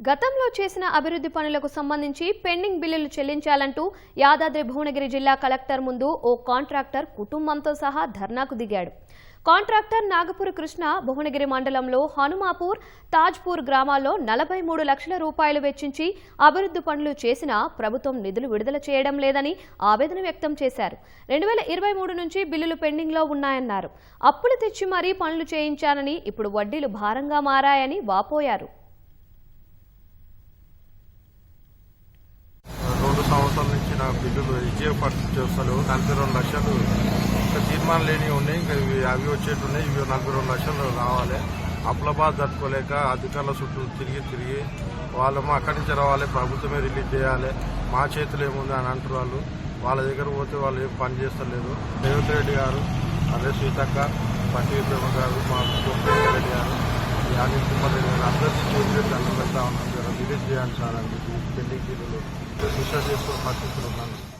గతంలో చేసిన అభివృద్ధి పనులకు సంబంధించి పెండింగ్ బిల్లులు చెల్లించాలంటూ యాదాద్రి భువనగిరి జిల్లా కలెక్టర్ ముందు ఓ కాంట్రాక్టర్ కుటుంబంతో సహా ధర్నాకు దిగాడు. కాంట్రాక్టర్ నాగపూర్ కృష్ణ భువనగిరి మండలంలో హనుమాపూర్ తాజ్పూర్ గ్రామాల్లో నలభై మూడు లక్షల రూపాయలు వెచ్చించి అభివృద్ధి పనులు చేసినా ప్రభుత్వం నిధులు విడుదల చేయడం లేదని ఆవేదన వ్యక్తం చేశారు. రెండు వేల ఇరవై మూడు నుంచి బిల్లులు పెండింగ్లో ఉన్నాయన్నారు. అప్పులు తెచ్చి మరీ పనులు చేయించానని ఇప్పుడు వడ్డీలు భారంగా మారాయని వాపోయారు రెండు సంవత్సరాల నుంచి నా బిల్లులు ఇచ్చే పరిస్థితి వస్తలు నలభై రెండు లక్షలు. ఇంకా తీర్మానం లేని ఉన్నాయి ఇంకా ఇవి అవి వచ్చేట్టున్నాయి ఇవి నలభై రెండు లక్షలు రావాలి. అప్పుల బాధ తట్టుకోలేక అధికారుల చుట్టూ తిరిగి తిరిగి వాళ్ళము అక్కడి నుంచి రావాలి ప్రభుత్వమే రిలీజ్ చేయాలి. మా చేతులు ఏముంది అని అంటారు వాళ్ళు. వాళ్ళ దగ్గర పోతే వాళ్ళు ఏం పని చేస్తలేదు. రేవంత్ రెడ్డి గారు అదే సీతక్క పట్టి ప్రేమ గారు మా గోపేంద్ర రెడ్డి గారు. ఈ కుమార్ రెడ్డి గారు అందరికీ చేతులు దండం పెడతా ఉన్నాం. సార్ విజిట్ చేయాలి సార్ అని చెప్పి పెళ్ళికి బిల్లులు విశ్వాస చేసుకునే పరిస్థితులు ఉన్నాను